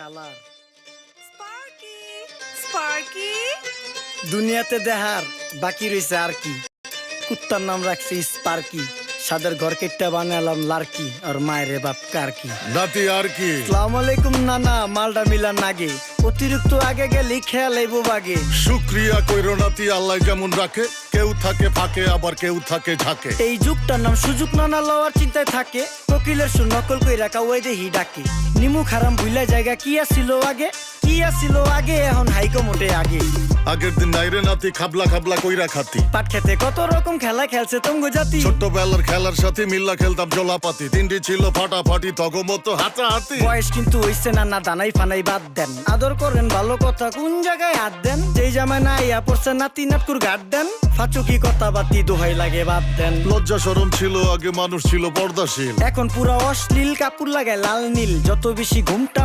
Colour. Sparky Sparky? দুনিয়াতে দেহার বাকি রয়েছে আর কি। কুত্তার নাম রাখছি স্পার্কি সাদের ঘর কেটটা বানালাম লার্কি আর মায়ের বাপ কার কি নাতি আর কি। আসসালামু আলাইকুম নানা মালডা মিলা নাগে। অতিরিক্ত আগে গেলি খেয়াল আইব বাগে। শুক্রিয়া কইরো নাতি আল্লাহ যেমন রাখে কেউ থাকে ফাঁকে আবার কেউ থাকে ঝাঁকে। এই যুগটার নাম সুযোগ নানা লওয়ার চিন্তায় থাকে কোকিলের সুর নকল কই রাখা ওই দেহি ডাকে। নিমু খারাম ভুলা জায়গা কি আসিল আগে? কি আসিল আগে এখন হাইকো মোটে আগে। আগের দিন নাইরে নাতি খাবলা খাবলা কইরা খাতি। পাট খেতে কত রকম খেলা খেলছে তঙ্গ জাতি। ছোট্টবেলার খেলার সাথে মিল্লা খেলতাম জলাপাতি। তিনটি ছিল ফাটাফাটি তগমতো হাতাহাতি। বয়স কিন্তু হইছে না না দানাই ফানাই বাদ দেন। আদর করেন ভালো কথা কোন জায়গায় হাত দেন? যেই জামায় না ইয়া পড়ছে নাতি নাটকুর গাট দেন। ফাচুকি কথা বাতি দোহাই লাগে বাদ দেন। লজ্জা সরম ছিল আগে মানুষ ছিল পর্দাশীল। এখন পুরা অশ্লীল কাপড় লাগায় লাল নীল। যত বেশি ঘুমটা